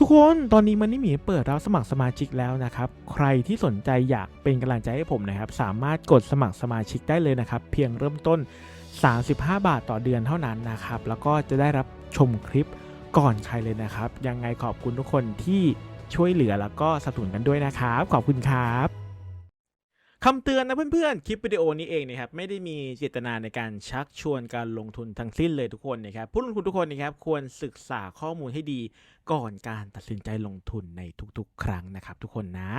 ทุกคนตอนนี้มันนี่หมีเปิดรับสมัครสมาชิกแล้วนะครับ ใครที่สนใจอยากเป็นกำลังใจให้ผมนะครับ สามารถกดสมัครสมาชิกได้เลยนะครับ เพียงเริ่มต้น 35 บาทต่อเดือนเท่านั้นนะครับ แล้วก็จะได้รับชมคลิปก่อนใครเลยนะครับ ยังไงขอบคุณทุกคนที่ช่วยเหลือแล้วก็สนับสนุนกันด้วยนะครับ ขอบคุณครับ คำเตือนนะเพื่อนๆ คลิปวิดีโอนี้เองนะครับไม่ได้มีเจตนาในการชักชวนการลงทุนทั้งสิ้นเลยทุกคนนะครับผู้ลงทุนทุกคนนะครับควรศึกษาข้อมูลให้ดีก่อนการตัดสินใจลงทุนในทุกๆ ครั้งนะครับทุกคนนะ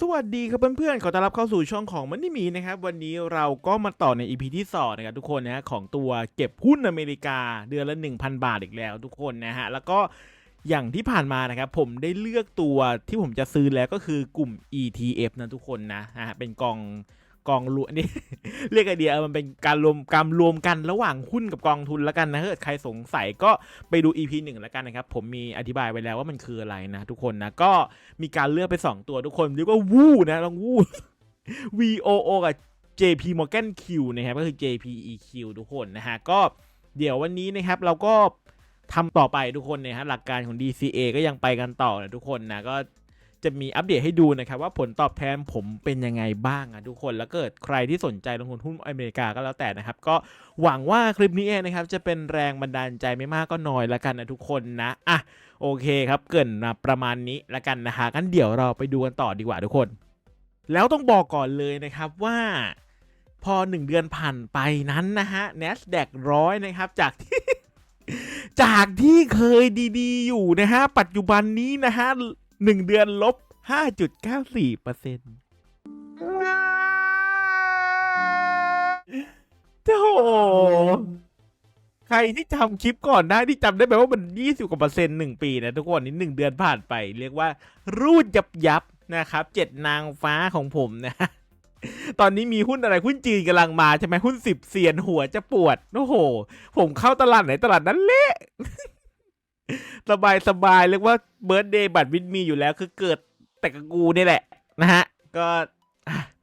สวัสดีครับเพื่อนๆ ขอต้อนรับเข้าสู่ช่องของมันนี่มีนะครับวันนี้เราก็มาต่อใน EP ที่2นะครับทุกคนนะฮะของตัวเก็บหุ้นอเมริกาเดือนละ 1,000 บาทอีกแล้วทุกคนนะฮะแล้วก็ อย่างที่ผ่านมานะครับผมได้เลือกตัวที่ผมจะซื้อแล้วก็คือกลุ่ม ETF นะทุกคนนะฮะเป็นกองกองรวมนี่เรียกไอเดียมันเป็นการรวมการรวมกันระหว่างหุ้นกับกองทุนแล้วกันนะถ้าเกิดใครสงสัยก็ไปดู EP หนึ่งแล้วกันนะครับ ผมมีอธิบายไว้แล้วว่ามันคืออะไรนะ ทุกคนนะก็มีการเลือกไป 2 ตัวทุกคนเรียกว่าวู้นะลองวู้ VOO กับ JP Morgan Q นะครับก็คือ JPEQ ทุกคนนะฮะก็เดี๋ยววันนี้นะครับเราก็ ทำต่อไปทุกคนนะฮะหลักการของ DCA ก็ยังไปกันต่อนะทุกคนนะก็จะมีอัปเดตให้ดูนะครับว่าผลตอบแทนผมเป็นยังไงบ้างอะทุกคนแล้วเกิดใครที่สนใจลงทุนหุ้นอเมริกาก็แล้วแต่นะครับ ก็หวังว่าคลิปนี้เองนะครับจะเป็นแรงบันดาลใจไม่มากก็น้อยล้วกันนะทุกคนนะอะโอเคครับเกินมาประมาณนี้ล้วกันนะฮะกันเดี๋ยวเราไปดูกันต่อดีกว่าทุกคน แล้วต้องบอกก่อนเลยนะครับว่าพอ 1 เดือนผ่านไปนั้นนะฮะ NASDAQ ร้อยนะครับจากที่ จากที่เคยดีๆ อยู่นะฮะ ปัจจุบันนี้นะฮะหนึ่งเดือนลบ 5.94เปอร์เซ็นต์โอ้โหใครที่จำคลิปก่อนได้ที่จำได้ไหมว่ามัน 20กว่าเปอร์เซ็นต์หนึ่งปีนะทุกคนนี้หนึ่งเดือนผ่านไป เรียกว่า รูดยับยับนะครับเจ็ดนางฟ้าของผมนะ ตอนนี้มีหุ้นอะไรหุ้นจีนกำลังมาใช่ไหมหุ้นสิบเซียนหัวจะปวดโอ้โห ผมเข้าตลาดไหนตลาดนั้นเละสบายสบายเรียกว่าเบิร์ดเดย์บัตรวิดมีอยู่แล้ว คือเกิดแต่กับกูนี่แหละนะฮะ ก็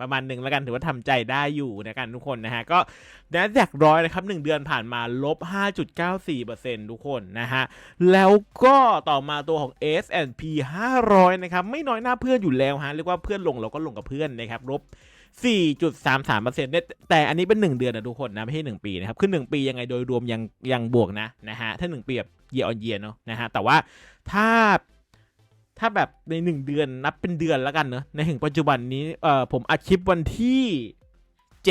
ประมาณหนึ่งแล้วกันถือว่าทำใจได้อยู่นะกันทุกคนนะฮะ ก็ n a s d a q ร้อยนะครับหนึ่งเดือนผ่านมาลบ 5.94%ทุกคนนะฮะ แล้วก็ต่อมาตัวของ S&P 500 นะครับ ไม่น้อยหน้าเพื่อนอยู่แล้วฮะ เรียกว่าเพื่อนลงเราก็ลงกับเพื่อนนะครับลบ 4.33%เนี่ยแต่อันนี้เป็น 1 เดือนนะทุกคนนะ ไม่ใช่ 1 ปีนะครับ คือ 1 ปียังไงโดยรวมยังยังบวกนะนะฮะ ถ้า 1 ปีแบบ year on year เนาะนะฮะ แต่ว่าถ้าถ้าแบบใน 1 เดือนนับเป็นเดือนแล้วกันเนาะในถึงปัจจุบันนี้เอ่อผมอัดคลิปวันที่ 7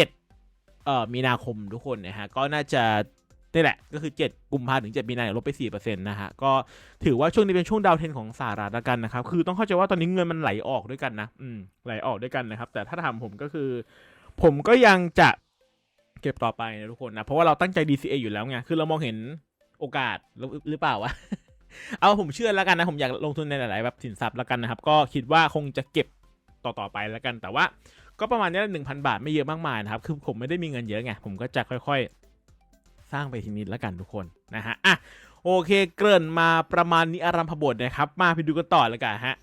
เอ่อมีนาคมทุกคนนะฮะ ก็น่าจะ นี่แหละก็คือ 7 กุมภาถึง 7 มีนาเนี่ยลบไป4%นะฮะก็ถือว่าช่วงนี้เป็นช่วงดาวเทนของสหรัฐละกันนะครับคือต้องเข้าใจว่าตอนนี้เงินมันไหลออกด้วยกันนะอืมไหลออกด้วยกันนะครับ แต่ถ้าถามผมก็คือ ผมก็ยังจะเก็บต่อไปนะทุกคนนะเพราะว่าเราตั้งใจ DCA อยู่แล้วไงคือเรามองเห็นโอกาสหรือเปล่าวะเอาผมเชื่อแล้วกันนะผมอยากลงทุนในหลายๆแบบสินทรัพย์แล้วกันนะครับ ก็คิดว่าคงจะเก็บต่อๆไปแล้วกัน แต่ว่าก็ประมาณนี้หนึ่งพันบาทไม่เยอะมากมายนะครับคือผมไม่ได้มีเงินเยอะไงผมก็จะค่อยๆ ร้างไปทีนิดแล้วกันทุกคนนะฮะอะโอเคเกริ่นมาประมาณนี้อารัมพบทนะครับ มาไปดูกันต่อแล้วกันฮะ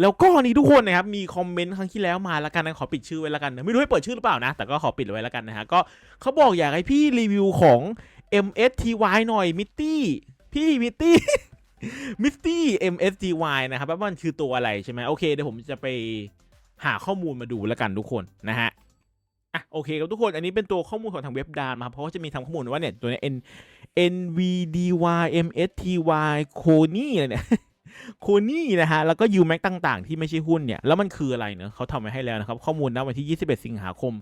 แล้วก็นี่ทุกคนนะครับมีคอมเมนต์ครั้งที่แล้วมาแล้วกันนะขอปิดชื่อไว้แล้วกันนะไม่รู้ให้เปิดชื่อหรือเปล่านะ แต่ก็ขอปิดไว้แล้วกันนะฮะก็เขาบอกอยากให้พี่รีวิวของ MSTY หน่อยมิตตี้พี่มิตตี้มิตตี้ MSTY นะครับว่ามันคือตัวอะไรใช่ไหมโอเคเดี๋ยวผมจะไปหาข้อมูลมาดูแล้วกันทุกคนนะฮะ อะโอเคครับทุกคนอันนี้เป็นตัวข้อมูลของทางเว็บดานมา เพราะว่าจะมีทำข้อมูลว่าเนี่ยตัวนี้ N NVDY MSTY โคนี่อะไรเนี่ยโคนี่นะฮะ แล้วก็ UMAC ต่างๆ ที่ไม่ใช่หุ้นเนี่ย แล้วมันคืออะไรเนอะเขาทำไว้ให้แล้วนะครับ ข้อมูลณวันที่ 21 สิงหาคม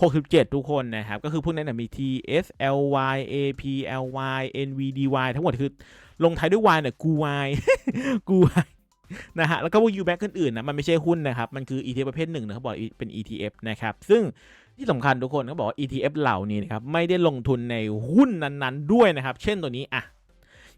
67 ทุกคนนะครับ ก็คือพวกนั้นนะมี TSLY APLY NVDY ทั้งหมดคือลงท้ายด้วย Y เนี่ยกู Y กู Y นะฮะ แล้วก็พวก UMAC อื่นๆนะ มันไม่ใช่หุ้นนะครับ มันคือ ETF ประเภทหนึ่งนะเขาบอกเป็น ETF นะครับ ซึ่ง ที่สำคัญทุกคนเขาบอกว่า ETF เหล่านี้นะครับไม่ได้ลงทุนในหุ้นนั้นๆ ด้วยนะครับ เช่นตัวนี้อะ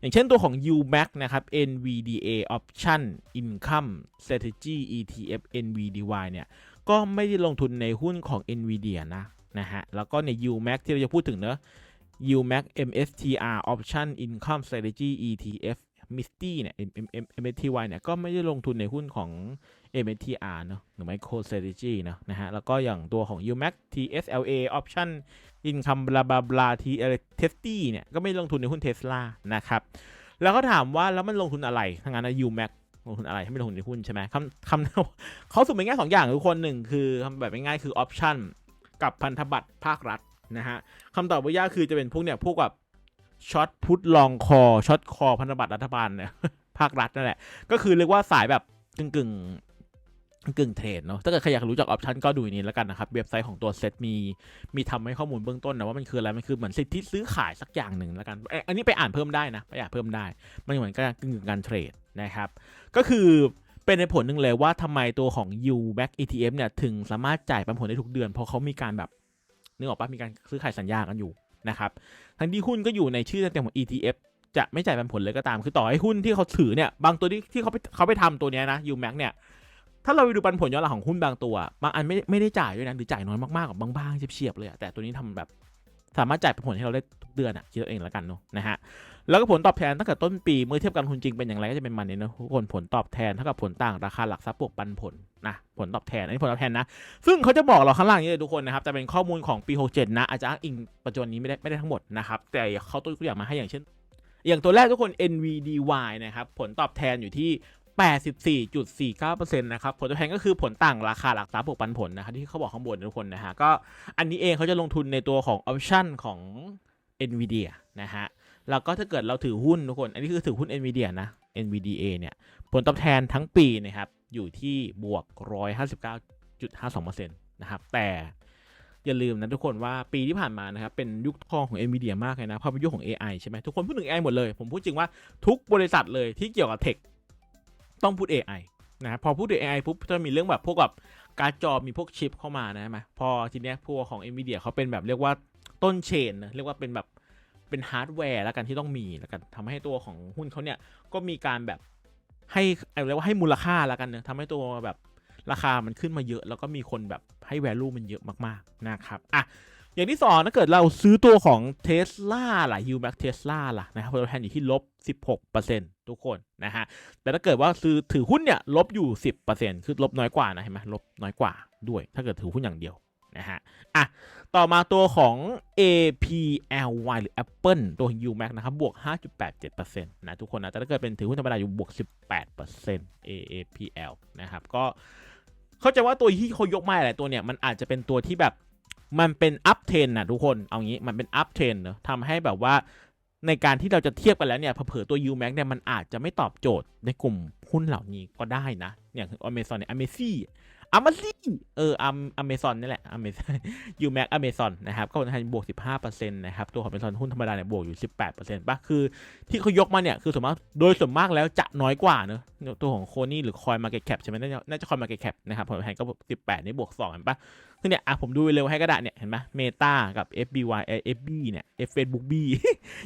อย่างเช่นตัวของ UMAC นะครับ NVDA Option Income Strategy ETF NVDY เนี่ยก็ไม่ได้ลงทุนในหุ้นของ NVIDIA นะนะฮะแล้วก็ใน UMAC ที่เราจะพูดถึงเนอะ UMAC MSTR Option Income Strategy ETF MSTY เนี่ย MSTY เนี่ยก็ไม่ได้ลงทุนในหุ้นของ MSTR เนอะหรือ Micro Strategy เนอะนะฮะ แล้วก็อย่างตัวของ UMAC TSLA Option Income บลาบลาบลา T อะไร Testy เนี่ย ก็ไม่ลงทุนในหุ้น Tesla นะครับ แล้วก็ถามว่าแล้วมันลงทุนอะไรทางนั้นนะยูแม็กลงทุนอะไรให้ไม่ลงทุนในหุ้นใช่ไหมคำคำเขาสรุปเป็นง่ายสองอย่างทุกคนหนึ่งคือคำแบบง่ายคือออปชั่นกับพันธบัตรภาครัฐนะฮะคำตอบว่ายากคือจะเป็นพวกเนี่ยพวกแบบช็อตพุทลองคอช็อตคอพันธบัตรรัฐบาลเนี่ยภาครัฐนั่นแหละ ก็คือเรียกว่าสายแบบกึ่งกึ่งๆ กึ่งเทรดเนาะถ้าเกิดใครอยากรู้จักออปชันก็ดูนี้แล้วกันนะครับ เว็บไซต์ของตัวเซตมีมีทำให้ข้อมูลเบื้องต้นนะว่ามันคืออะไร มันคือเหมือนสิทธิซื้อขายสักอย่างหนึ่งแล้วกัน อันนี้ไปอ่านเพิ่มได้นะ ไปอ่านเพิ่มได้ มันเหมือนกับกึ่งการเทรดนะครับ ก็คือเป็นในผลหนึ่งเลยว่าทำไมตัวของ U Back ETF เนี่ยถึงสามารถจ่ายปันผลได้ทุกเดือน เพราะเขามีการแบบนึกออกปะมีการซื้อขายสัญญากันอยู่นะครับ ทั้งที่หุ้นก็อยู่ในชื่อเต็มของ ETF จะไม่จ่ายปันผลเลยก็ตาม คือต่อให้หุ้นที่เขาถือเนี่ยบางตัวที่ที่เขาไปเขาไปทำตัวนี้นะ UMax เนี่ย ถ้าเราไปดูปันผลย้อนหลังของหุ้นบางตัวบางอันไม่ไม่ได้จ่ายด้วยนะหรือจ่ายน้อยมากๆกับบางๆเฉียบๆเลยแต่ตัวนี้ทำแบบสามารถจ่ายปันผลให้เราได้ทุกเดือนอะคิดเอาเองแล้วกันเนาะนะฮะแล้วก็ผลตอบแทนตั้งแต่ต้นปีเมื่อเทียบกันทุนจริงเป็นอย่างไรก็จะเป็นมันเนี่ยนะทุกคนผลตอบแทนเท่ากับผลต่างราคาหลักทรัพย์บวกปันผลนะผลตอบแทนอันนี้ผลตอบแทนนะซึ่งเขาจะบอกเราข้างล่างนี้เลยทุกคนนะครับจะเป็นข้อมูลของปี 67 นะอาจจะอ้างอิงปัจจุบันนี้ไม่ได้ไม่ได้ทั้งหมดนะครับแต่เขาตัวอย่างมาให้อย่างเช่น อย่างตัวแรกทุกคน NVDY นะครับผลตอบแทนอยู่ที่ 84.49%นะครับผลตอบแทนก็คือผลต่างราคาหลักทรัพย์บวกปันผลนะครับที่เขาบอกข้างบนทุกคนนะฮะก็อันนี้เองเขาจะลงทุนในตัวของออปชั่นของ NVIDIA นะฮะแล้วก็ถ้าเกิดเราถือหุ้นทุกคน อันนี้คือถือหุ้น NVIDIA นะ NVDA เนี่ยผลตอบแทนทั้งปีนะครับอยู่ที่บวก 159.52%นะครับแต่อย่าลืมนะทุกคนว่าปีที่ผ่านมานะครับเป็นยุคทองของ NVIDIA มากเลยนะเพราะเป็นยุคของ AI ใช่ไหมทุกคนพูดถึง AI หมดเลย ผมพูดจริงว่าทุกบริษัทเลยที่เกี่ยวกับเทค ต้องพูด AI นะพอพูดถึง AI ปุ๊บจะมีเรื่องแบบพวกแบบการ์ดจอมีพวกชิปเข้ามานะไหมพอทีเนี้ยพวกของ NVIDIA เขาเป็นแบบเรียกว่าต้นเชนนะเรียกว่าเป็นแบบเป็นฮาร์ดแวร์แล้วกันที่ต้องมีแล้วกันทำให้ตัวของหุ้นเขาเนี่ยก็มีการแบบให้อะไรยกว่าให้มูลค่าแล้วกันเนอะทำให้ตัวแบบราคามันขึ้นมาเยอะ แล้วก็มีคนแบบให้ value มันเยอะมากๆนะครับอะอย่างที่สองถ้าเกิดเราซื้อตัวของ Tesla ล่ะ u m a x Tesla ล่ะนะครับตอบแทนอยู่ที่ลบ16% ทุกคนนะฮะ แต่ถ้าเกิดว่าซื้อถือหุ้นเนี่ยลบอยู่ 10%คือลบน้อยกว่านะเห็นไหมลบน้อยกว่าด้วย ถ้าเกิดถือหุ้นอย่างเดียวนะฮะ อะ ต่อมาตัวของ APLY หรือ Apple ตัว UMax นะครับบวก 5.87%นะทุกคนนะ แต่ถ้าเกิดเป็นถือหุ้นธรรมดาอยู่บวก 18% AAPL นะครับ ก็เข้าใจว่าตัวที่เขายกมาหลายตัวเนี่ย มันอาจจะเป็นตัวที่แบบมันเป็น up trend นะทุกคน เอางี้มันเป็น up trend เนอะทำให้แบบว่า ในการที่เราจะเทียบกันแล้วเนี่ยเผอตัว UMax เนี่ยมันอาจจะไม่ตอบโจทย์ในกลุ่มหุ้นเหล่านี้ก็ได้นะอย่าง Amazon เนี่ย Amazon อ m มซี่เออออเมซอนนี่แหละอเมซอนยูแม็กอเมซอนนะครับก็ผลตอบแทนบวก 15%นะครับ ตัวของอเมซอนหุ้นธรรมดาเนี่ยบวกอยู่ 18%ป่ะ คือที่เขายกมาเนี่ย คือส่วนมาก โดยส่วนมากแล้วจะน้อยกว่าเนอะตัวของโคนี่หรือคอยมาเก็ตแคปใช่ไหมน่าจะน่าจะคอยมาเก็ตแคปนะครับผลตอบแทนก็ 18 นี่บวก2เห็นป่ะคือเนี่ยอะผมดูเร็วให้ก็ได้เนี่ยเห็นไหมเมตากับ FBY FB เนี่ย F Facebook B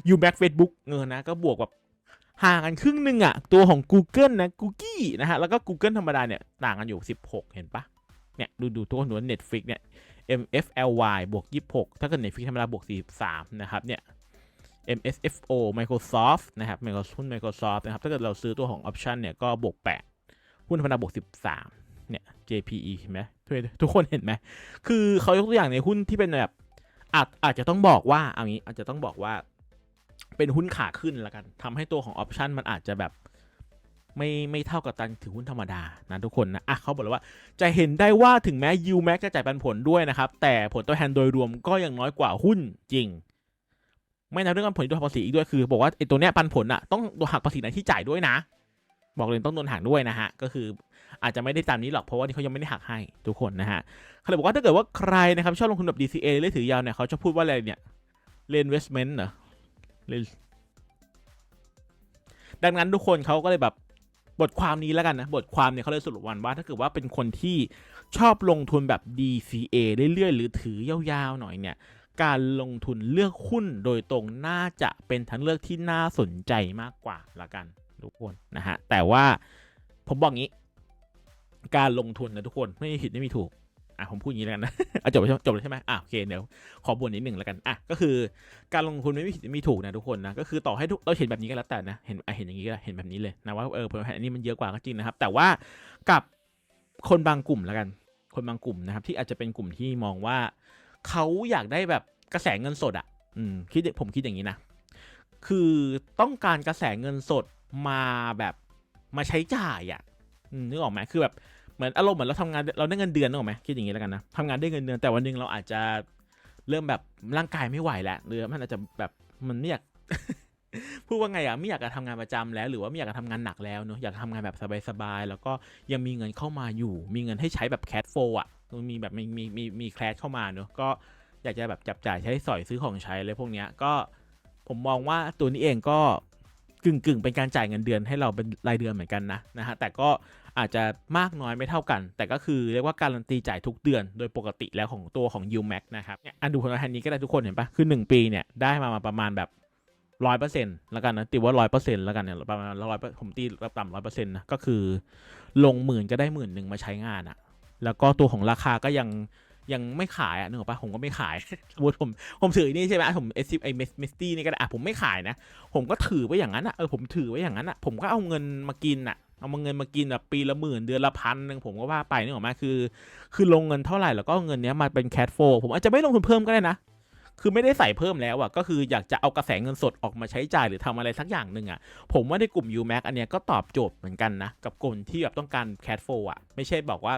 ยูแม็ก Facebook เออนะก็บวกแบบ ห่างกันครึ่งหนึ่งอะตัวของ Google นะ Google นะฮะ แล้วก็ Google ธรรมดาเนี่ยต่างกันอยู่ 16 เห็นปะเนี่ยดูดูตัวหนู Netflix เนี่ย MFLY บวก 26 ถ้าเกิด Netflix ธรรมดาบวก 43 นะครับเนี่ย MSFO Microsoft นะครับ Microsoft หุ้น Microsoft นะครับ ถ้าเกิดเราซื้อตัวของ option เนี่ยก็บวก 8 หุ้นธรรมดาบวก 13 เนี่ย JPE เห็นไหมทุกทุกคนเห็นไหม คือเขายกตัวอย่างในหุ้นที่เป็นแบบอาจอาจจะต้องบอกว่าเอางี้อาจจะต้องบอกว่า เป็นหุ้นขาขึ้นละกันทำให้ตัวของ option มันอาจจะแบบไม่ไม่เท่ากับการถือหุ้นธรรมดานะทุกคนนะอะเขาบอกเลยว่าจะเห็นได้ว่าถึงแม้ UMax จะจ่ายปันผลด้วยนะครับ แต่ผลตอบแทนโดยรวมก็ยังน้อยกว่าหุ้นจริง ไม่นับเรื่องการผลที่โดนหักภาษีอีกด้วยคือ บอกว่าไอ้ตัวเนี้ยปันผลอะต้องโดนหักภาษีในที่จ่ายด้วยนะ บอกเลยต้องโดนหักด้วยนะฮะก็คืออาจจะไม่ได้ตามนี้หรอกเพราะว่านี่เขายังไม่ได้หักให้ทุกคนนะฮะเขาเลยบอกว่าถ้าเกิดว่าใครนะครับชอบลงทุนแบบ DCA หรือถือยาวเนี่ยเขาจะพูดว่าอะไรเนี่ย reinvestment เหรอ ดังนั้นทุกคนเขาก็เลยแบบบทความนี้แล้วกันนะ บทความเนี่ยเขาเลยสรุปวันว่า ถ้าเกิดว่าเป็นคนที่ชอบลงทุนแบบ DCA เรื่อยๆ หรือถือยาวๆ หน่อยเนี่ย การลงทุนเลือกหุ้นโดยตรงน่าจะเป็นทางเลือกที่น่าสนใจมากกว่าละกันทุกคนนะฮะ แต่ว่าผมบอกงี้ การลงทุนนะทุกคนไม่มีผิดไม่มีถูก อะผมพูดอย่างนี้แล้วกันนะอะจบไหมจบแล้วใช่ไหมอะโอเคเดี๋ยวขอบวนนิดหนึ่งแล้วกันอะก็คือการลงทุนไม่มีผิดไม่มีถูกนะทุกคนนะก็คือต่อให้ทุกเราเห็นแบบนี้ก็แล้วแต่นะเห็นอะเห็นอย่างนี้ก็เห็นแบบนี้เลยนะว่าเออผลตอบแทนอันนี้มันเยอะกว่าก็จริงนะครับ แต่ว่ากับคนบางกลุ่มแล้วกัน คนบางกลุ่มนะครับ ที่อาจจะเป็นกลุ่มที่มองว่าเขาอยากได้แบบกระแสเงินสดอะอืมคิดผมคิดอย่างนี้นะคือต้องการกระแสเงินสดมาแบบมาใช้จ่ายอะ่ะนึกออกไหมคือแบบ เหมือนอารมณ์เหมือนเราทำงานเราได้เงินเดือนนึกออกไหมคิดอย่างนี้แล้วกันนะทำงานได้เงินเดือนแต่วันหนึ่งเราอาจจะเริ่มแบบร่างกายไม่ไหวแล้วหรือมันอาจจะแบบมันไม่อยากพูดว่าไงอะไม่อยากจะทำงานประจำแล้ว หรือว่าไม่อยากจะทำงานหนักแล้วเนอะอยากทำงานแบบสบายๆแล้วก็ยังมีเงินเข้ามาอยู่ มีเงินให้ใช้แบบแค f โฟอะมีแบบมีมีมีมีแค s เข้ามาเนอะก็อยากจะแบบจับจ่ายใช้สอยซื้อของใช้อะไรพวกเนี้ยก็ผมมองว่าตัวนี้เองก็กึ่งกึ่งๆเป็นการจ่ายเงินเดือนให้เราเป็นรายเดือนเหมือนกันนะนะฮะแต่ก็ อาจจะมากน้อยไม่เท่ากัน แต่ก็คือเรียกว่าการันตีจ่ายทุกเดือน โดยปกติแล้วของตัวของ UMAX นะครับเนี่ยอันดูผลงานนี้ก็ได้ทุกคนเห็นปะคือ 1 ปีเนี่ยได้มามาประมาณแบบร้อยเปอร์เซ็นต์แล้วกันนะตีว่าร้อยเปอร์เซ็นต์แล้วกันเนี่ยประมาณร้อยผมตีต่ำร้อยเปอร์เซ็นต์นะก็คือลงหมื่นก็ได้หมื่นหนึ่งมาใช้งานอะแล้วก็ตัวของราคาก็ยังยังไม่ขายอะนึกออกปะผมก็ไม่ขายสมมติผมผมถือนี่ใช่ไหมผมเอสไอเมสเมสตี้นี่ก็ได้อะผมไม่ขายนะ ผมก็ถือไว้อย่างนั้นอะเออผมถือไว้อย่างนั้นอะผมก็เอาเงินมากินอะ เอามาเงินมากินแบบปีละหมื่นเดือนละพันหนึ่งผมก็ว่าไปนึกออกไหมคือ คือลงเงินเท่าไหร่แล้วก็เงินเนี้ยมาเป็นแคทโฟผมอาจจะไม่ลงทุนเพิ่มก็ได้นะ คือไม่ได้ใส่เพิ่มแล้วอะก็คืออยากจะเอากระแสเงินสดออกมาใช้จ่ายหรือทำอะไรสักอย่างหนึ่งอะผมว่าในกลุ่ม UMAX อันเนี้ยก็ตอบโจทย์เหมือนกันนะกับกลุ่มที่แบบต้องการแค f โฟอะไม่ใช่บอกว่า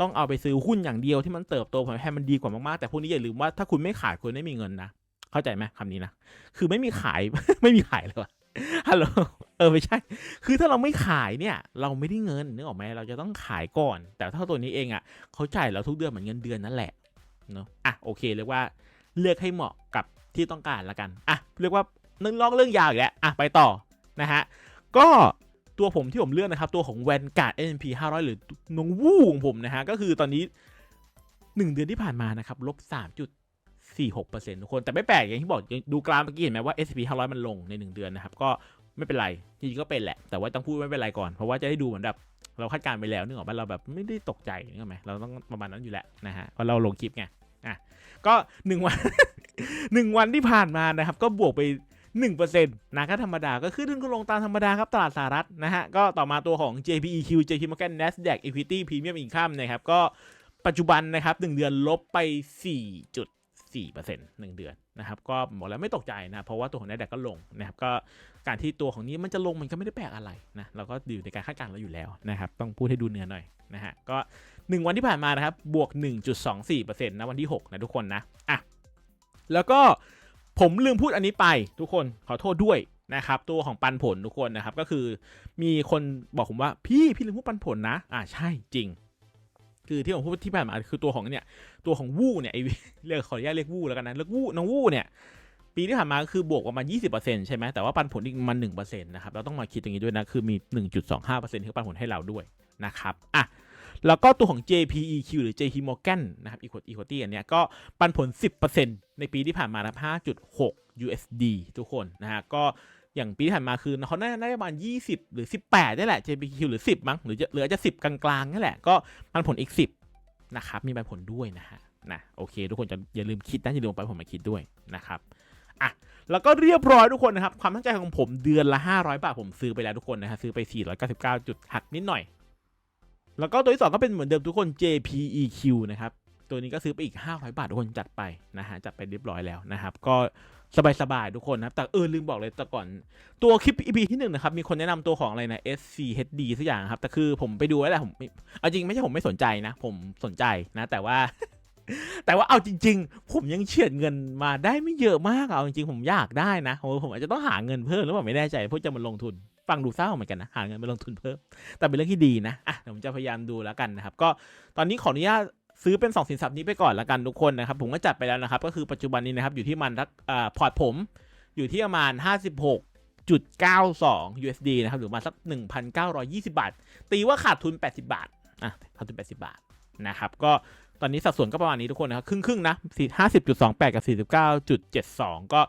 ต้องเอาไปซื้อหุ้นอย่างเดียวที่มันเติบโตให้มันดีกว่ามากๆแต่พวกนี้อย่าลืมว่าถ้าคุณไม่ขายคุณไม่มีเงินนะ เข้าใจไหมคำนี้นะคือไม่มีขายไม่มีขายเลยวะ ฮัลโหลเออไม่ใช่ คือถ้าเราไม่ขายเนี่ย เราไม่ได้เงินนึกออกไหมเราจะต้องขายก่อน แต่ถ้าตัวนี้เองอะเขาจ่ายเราทุกเดือนเหมือนเงินเดือนนั่นแหละเนาะอะโอเคเรียกว่าเลือกให้เหมาะกับที่ต้องการละกันอะเรียกว่านึงลอกเรื่องยาวอีกแล้วอะไปต่อนะฮะก็ตัวผมที่ผมเลือกนะครับ ตัวของ Vanguard S&P 500 หรือน้องวู้ของผมนะฮะก็คือตอนนี้ 1 เดือนที่ผ่านมานะครับลบ 3.46%ทุกคน แต่ไม่แปลกอย่างที่บอกดูกราฟเมื่อกี้เห็นไหมว่า S&P 500 มันลงใน 1 เดือนนะครับ ก็ไม่เป็นไร จริงๆก็เป็นแหละ แต่ว่าต้องพูดไม่เป็นไรก่อน เพราะว่าจะได้ดูเหมือนแบบเราคาดการณ์ไปแล้วนึกออกปะเราแบบไม่ได้ตกใจนึกออกไหมเราต้องประมาณนั้นอยู่แหละนะฮะเพราะเราลงคลิปไงอะก็หนึ่งวันหนึ่งวันที่ผ่านมานะครับ ก็บวกไป1%นะก็ธรรมดาก็ขึ้นขึ้นลงตามธรรมดาครับ ตลาดสหรัฐนะฮะ ก็ต่อมาตัวของ JPEQ JP Morgan Nasdaq Equity Premium Income นะครับ ก็ปัจจุบันนะครับ 1 เดือนลบไป 4.4% 1เดือนนะครับก็บอกแล้วไม่ตกใจนะเพราะว่าตัวของ Nasdaq ก็ลงนะครับก็การที่ตัวของนี้มันจะลงมันก็ไม่ได้แปลกอะไรนะเราก็อยู่ในการคาดการณ์เราอยู่แล้วนะครับต้องพูดให้ดูเนื้อหน่อยนะฮะก็ 1 วันที่ผ่านมานะครับบวก 1.24%นะวันที่6นะทุกคนนะอะแล้วก็ผมลืมพูดอันนี้ไปทุกคนขอโทษด้วยนะครับตัวของปันผลทุกคนนะครับก็คือมีคนบอกผมว่าพี่พี่ลืมพูดปันผลนะอ่าใช่จริง คือที่ผมพูดที่ผ่านมาคือตัวของเนี่ยตัวของวู้เนี่ยไอเรียกขออนุญาตเรียกวู้แล้วกันนะเรียกวู้น้องวู้เนี่ยปีที่ผ่านมาคือบวกประมาณ 20%ใช่ไหมแต่ว่าปันผลอีกประมาณ1%นะครับเราต้องมาคิดอย่างนี้ด้วยนะ คือมี 1.25%ที่ปันผลให้เราด้วยนะครับอะแล้วก็ตัวของ JPEQ หรือ JP Morgan นะครับ Equity อันเนี้ยก็ปันผล 10%ในปีที่ผ่านมานะ5.6 USD ทุกคนนะฮะก็ อย่างปีที่ผ่านมาคือเขาน่าจะประมาณ20 หรือ 18ได้แหละ JPEQ หรือ 10 มั้งหรือเหลือจะ 10 กลางๆนี่แหละ ก็ปันผลอีก 10 นะครับ มีปันผลด้วยนะฮะนะโอเค ทุกคนจะอย่าลืมคิดนะอย่าลืมเอาปันผลมาคิดด้วยนะครับอะแล้วก็เรียบร้อยทุกคนนะครับ ความตั้งใจของผมเดือนละ 500 บาทผมซื้อไปแล้วทุกคนนะฮะซื้อไป 499 จุดหักนิดหน่อย แล้วก็ตัวที่สองก็เป็นเหมือนเดิมทุกคน JPEQ นะครับตัวนี้ก็ซื้อไปอีก 500 บาททุกคนจัดไปนะฮะจัดไปเรียบร้อยแล้วนะครับ ก็ สบายๆทุกคนนะครับ แต่เออลืมบอกเลยแต่ก่อนตัวคลิป EP ที่หนึ่งนะครับ มีคนแนะนำตัวของอะไรนะ SCHD สักอย่างครับ แต่คือผมไปดูแล้วแหละผมเอาจริงไม่ใช่ผมไม่สนใจนะ ผมสนใจนะ แต่ว่า แต่ว่าเอาจริง ๆ ผมยังเฉียดเงินมาได้ไม่เยอะมากเอาจริงๆผมอยากได้นะผมผมอาจจะต้องหาเงินเพิ่มหรือเปล่าไม่แน่ใจเพื่อจะมาลงทุนฟังดูเศร้าเหมือนกันนะหาเงินมาลงทุนเพิ่ม แต่เป็นเรื่องที่ดีนะอะเดี๋ยวผมจะพยายามดูแล้วกันนะครับ ก็ตอนนี้ขออนุญาต ซื้อเป็น 2 สินทรัพย์นี้ไปก่อนล้วกันทุกคนนะครับ ผมก็จัดไปแล้วนะครับ ก็คือปัจจุบันนี้นะครับ อยู่ที่มันทักอ่าพอร์ตผมอยู่ที่ประมาณ 56.92 USD นะครับ หรือประมาณสัก 1,920 บาท ตีว่าขาดทุน 80 บาทอะขาดทุน 80 บาทนะครับ ก็ตอนนี้สัดส่วนก็ประมาณนี้ทุกคนนะครับครึ่งๆนะ50.28 กับ 49.72 ก็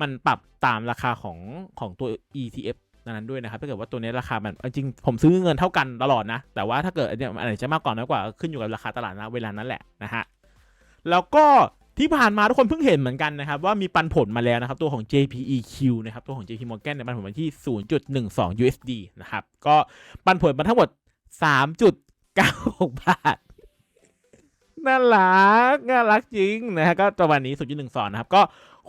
มันปรับตามราคาของของตัว ETF นั้นด้วยนะครับถ้าเกิดว่าตัวนี้ราคามันจริงผมซื้อเงินเท่ากันตลอดนะ แต่ว่าถ้าเกิดอันเนี้ยมันอาจจะมากกว่าน้อยกว่าขึ้นอยู่กับราคาตลาดนะเวลานั้นแหละนะฮะแล้วก็ที่ผ่านมาทุกคนเพิ่งเห็นเหมือนกันนะครับ ว่ามีปันผลมาแล้วนะครับ ตัวของ JPEQ นะครับ ตัวของ JP Morgan เนี่ยปันผลมาที่ 0.12 USD นะครับ ก็ปันผลมาทั้งหมด 3.96 บาทน่ารักน่ารักจริงนะฮะก็ประมาณนี้ 0.12 นะครับ ก็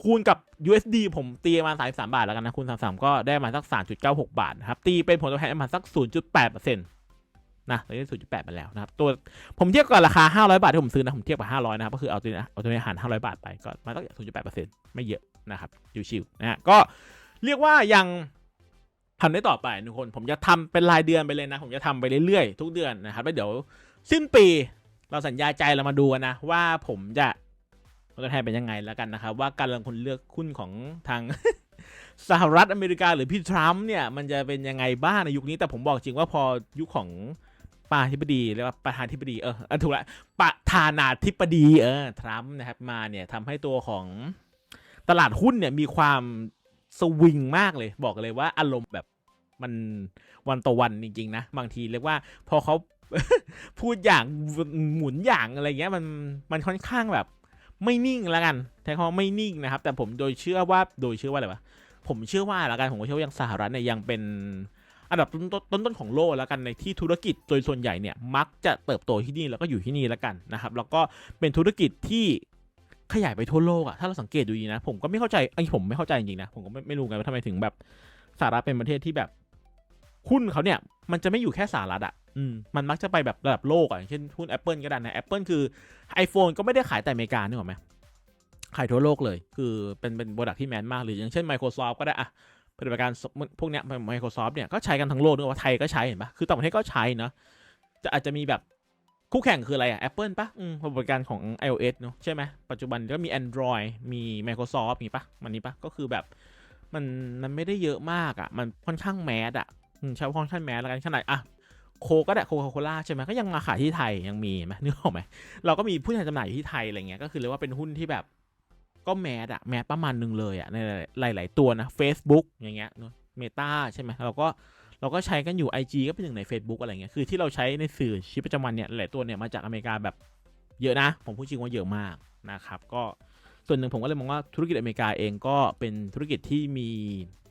คูณกับ USD ผมตีประมาณ33บาทแล้วกันนะ คูณ33ก็ได้ประมาณสัก3.96บาทนะครับ ตีเป็นผลตอบแทนประมาณสัก0.8%นะตอนนี้0.8มาแล้วนะครับ ตัวผมเทียบกับราคา500บาทที่ผมซื้อนะ ผมเทียบกับ500นะครับ ก็คือเอาตัวนี้เอาตัวนี้หาร500บาทไป ก็มาตั้ง0.8%ไม่เยอะนะครับชิวๆนะฮะ ก็เรียกว่ายังทำได้ต่อไปทุกคน ผมจะทำเป็นรายเดือนไปเลยนะ ผมจะทำไปเรื่อยๆ ทุกเดือนนะครับแล้วเดี๋ยวสิ้นปีเราสัญญาใจเรามาดูกันนะว่าผมจะ ผลตอบแทนเป็นยังไงแล้วกันนะครับว่าการลงทุนเลือกหุ้นของทางสหรัฐอเมริกาหรือพี่ทรัมป์เนี่ยมันจะเป็นยังไงบ้างในยุคนี้แต่ผมบอกจริงว่าพอยุคของประธานาธิบดีเรียกว่าประธานาธิบดีเออเออถูกละประธานาธิบดีเออทรัมป์นะครับมาเนี่ยทำให้ตัวของตลาดหุ้นเนี่ยมีความสวิงมากเลย บอกเลยว่าอารมณ์แบบมันวันต่อวันจริงๆนะบางทีเรียกว่าพอเขาพูดอย่างหมุนอย่างอะไรเงี้ยมันมันค่อนข้างแบบ ไม่นิ่งแล้วกันใช้คำว่าไม่นิ่งนะครับ แต่ผมโดยเชื่อว่าโดยเชื่อว่าอะไรวะผมเชื่อว่าล้วกันผมก็เชื่อว่ายังสหรัฐเนี่ยยังเป็นอันดับต้นต้นของโลกแล้วกันในที่ธุรกิจโดยส่วนใหญ่เนี่ยมักจะเติบโตที่นี่แล้วก็อยู่ที่นี่แล้วกันนะครับแล้วก็เป็นธุรกิจที่ขยายไปทั่วโลกอะถ้าเราสังเกตดูดีนะ ผมก็ไม่เข้าใจไอ้ผมไม่เข้าใจจริงๆนะผมก็ไม่ไม่รู้ไงว่าทำไมถึงแบบสหรัฐเป็นประเทศที่แบบ หุ้นเขาเนี่ยมันจะไม่อยู่แค่สหรัฐอะอืมมันมักจะไปแบบระดับโลกอะอย่างเช่นหุ้น Apple ก็ได้นะ Apple คือ iPhone ก็ไม่ได้ขายแต่อเมริกานึกออกไหมขายทั่วโลกเลย คือเป็นเป็นโปรดักที่แมนมากหรืออย่างเช่น Microsoft ก็ได้อะปฏิบัติการพวกเนี้ย Microsoft เนี่ยก็ใช้กันทั้งโลกนึกว่าไทยก็ใช้เห็นปะคือต่างประเทศก็ใช้เนาะจะอาจจะมีแบบคู่แข่งคืออะไรอะ Apple ปะอืมปฏิบัติการของ iOS เนาะใช่ไหมปัจจุบันก็มี Android มี Microsoft มีปะมันนี้ปะก็คือแบบมันมันไม่ได้เยอะมากอะมันค่อนข้างแมสอะอืม ใช้ค่อนข้างแมสแล้วกันขนาดอะโคก็ได้โคคาโคล่าใช่ไหมก็ยังมาขายที่ไทยยังมีไหมนึกออกไหมเราก็มีผู้แทนจำหน่ายอยู่ที่ไทยอะไรเงี้ยก็คือเรียกว่าเป็นหุ้นที่แบบก็แมสอะแมสประมาณหนึ่งเลยอะในหลาย ๆ ตัวนะ Facebook อย่างเงี้ยเนาะเมตาใช่ไหมเราก็เราก็ใช้กันอยู่ IG ก็เป็นหนึ่งใน Facebook อะไรเงี้ยคือที่เราใช้ในสื่อชีวิตประจำวันเนี่ยหลายตัวเนี่ยมาจากอเมริกาแบบเยอะนะ ผมพูดจริงว่าเยอะมากนะครับก็ ส่วนหนึ่งผมก็เลยมองว่าธุรกิจอเมริกาเองก็เป็นธุรกิจที่มี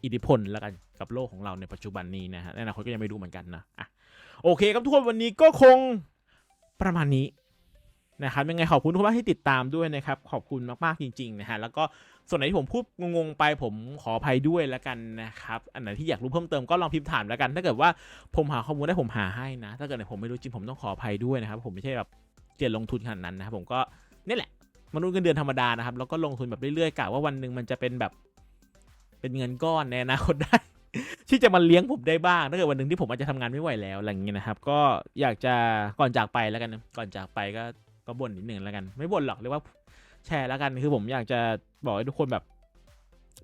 อิทธิพลแล้วกันกับโลกของเราในปัจจุบันนี้นะฮะในอนาคตก็ยังไม่รู้เหมือนกันนะอะโอเคครับทุกคนวันนี้ก็คงประมาณนี้นะครับยังไงขอบคุณทุกท่านที่ติดตามด้วยนะครับ ขอบคุณมากๆจริงๆนะฮะแล้วก็ส่วนไหนที่ผมพูดงงๆไปผมขออภัยด้วยแล้วกันนะครับอันไหนที่อยากรู้เพิ่มเติมก็ลองพิมพ์ถามแล้วกัน ถ้าเกิดว่าผมหาข้อมูลได้ผมหาให้นะ ถ้าเกิดไหนผมไม่รู้จริงผมต้องขออภัยด้วยนะครับ ผมไม่ใช่แบบเจียนลงทุนขนาดนั้นนะครับผมก็นี่แหละ มนุษย์เงินเดือนธรรมดานะครับ แล้วก็ลงทุนแบบเรื่อยๆกะว่าวันหนึ่งมันจะเป็นแบบ เป็นเงินก้อนในอนาคตได้ ที่จะมาเลี้ยงผมได้บ้างถ้าเกิดวันหนึ่งที่ผมอาจจะทำงานไม่ไหวแล้วอะไรอย่างเงี้ยนะครับ ก็อยากจะก่อนจากไปแล้วกันก่อนจากไปก็ก็บ่นนิดหนึ่งแล้วกัน ไม่บ่นหรอกเรียกว่าแชร์แล้วกันคือผมอยากจะบอกให้ทุกคนแบบ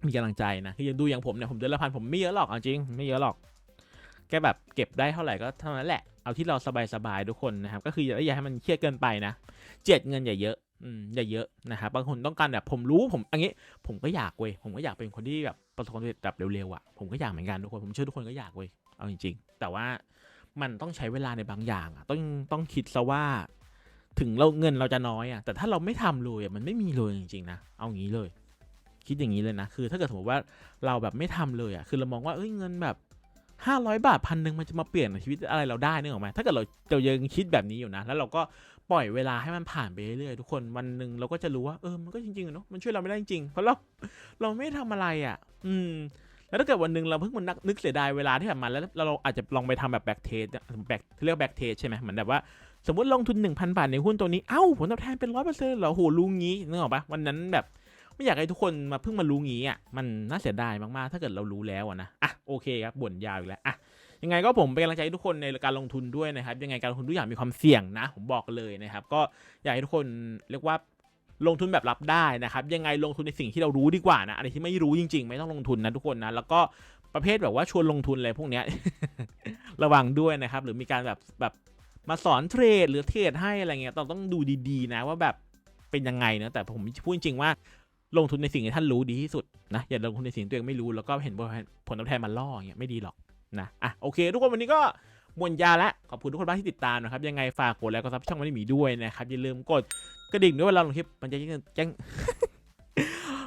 มีกำลังใจนะคือยังดูอย่างผมเนี่ยผมเดือนละพันผมไม่เยอะหรอกเอาจริง ไม่เยอะหรอกแค่แบบเก็บได้เท่าไหร่ก็เท่านั้นแหละเอาที่เราสบายๆทุกคนนะครับ ก็คืออย่าอย่าให้มันเครียดเกินไปนะเจ็ดเงินอย่าเยอะ อืมอย่าเยอะนะครับบางคนต้องการแบบผมรู้ผมอันนี้ผมก็อยากเว้ยผมก็อยากเป็นคนที่แบบประสบความสำเร็จแบบเร็วๆอะผมก็อยากเหมือนกันทุกคนผมเชื่อทุกคนก็อยากเว้ยเอาจริง ๆ แต่ว่ามันต้องใช้เวลาในบางอย่างอะต้องต้องคิดซะว่า ถึงเราเงินเราจะน้อยอะแต่ถ้าเราไม่ทำเลยอะมันไม่มีเลยจริงๆนะเอางี้เลย คิดอย่างนี้เลยนะคือ ถ้าเกิดสมมติว่าเราแบบไม่ทำเลยอะคือเรามองว่าเอ้ยเงินแบบห้าร้อยบาทพันหนึ่งมันจะมาเปลี่ยนชีวิตอะไรเราได้นึกออกไหมถ้าเกิดเราเรายังคิดแบบนี้อยู่นะ แล้วเราก็ ปล่อยเวลาให้มันผ่านไปเรื่อยๆทุกคนวันหนึ่งเราก็จะรู้ว่าเออมันก็จริงๆเนาะมันช่วยเราไม่ได้จริงเพราะเราเราไม่ทำอะไรอะ อืม แล้วถ้าเกิดวันหนึ่งเราเพิ่งมันนักนึกเสียดายเวลาที่ผ่านมาแล้วเราอาจจะลองไปทำแบบแบ็กเทสแบ็กเรียกแบ็กเทสใช่ไหมเหมือนแบบว่าสมมติลงทุน 1,000 บาทในหุ้นตัวนี้ เอ้าผลตอบแทนเป็นร้อยเปอร์เซ็นต์เหรอโหรู้งี้นึกออกปะวันนั้นแบบไม่อยากให้ทุกคนมาเพิ่งมารู้งี้อะมันน่าเสียดายมากๆ ถ้าเกิดเรารู้แล้วนะอะโอเคครับบ่นยาวอีกแล้วอะ ยังไงก็ผมเป็นกำลังใจให้ทุกคนในการลงทุนด้วยนะครับ ยังไงการลงทุนทุกอย่างมีความเสี่ยงนะ ผมบอกเลยนะครับ ก็อยากให้ทุกคนเรียกว่าลงทุนแบบรับได้นะครับ ยังไงลงทุนในสิ่งที่เรารู้ดีกว่านะอะไรที่ไม่รู้จริง ๆ ไม่ต้องลงทุนนะทุกคนนะแล้วก็ประเภทแบบว่าชวนลงทุนอะไรพวกเนี้ยระวังด้วยนะครับ หรือมีการแบบแบบมาสอนเทรดหรือเทรดให้อะไรเงี้ยเราต้องดูดีๆ นะว่าแบบเป็นยังไงนะแต่ผมพูดจริงๆว่าลงทุนในสิ่งที่ท่านรู้ดีที่สุดนะอย่าลงทุนในสิ่งที่ตัวเองไม่รู้แล้วก็เห็นผลตอบแทนมันล่ออย่างเงี้ยไม่ดีหรอก นะอะโอเค ทุกคนวันนี้ก็มวนยาแล้วขอบคุณทุกคนมากที่ติดตามนะครับยังไงฝากกดไลค์กดซับช่องมันนี่มีด้วยนะครับอย่าลืมกดกระดิ่งด้วยเวลาลงคลิปมันจะแจ้ง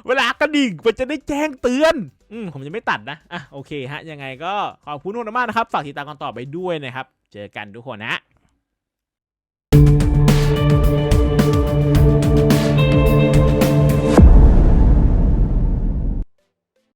เวลากระดิ่งมันจะได้แจ้งเตือนอืมผมจะไม่ตัดนะอะโอเคฮะยังไงก็ขอบคุณทุกคนมากนะครับฝากติดตามกันต่อไปด้วยนะครับ เจอกันทุกคนนะ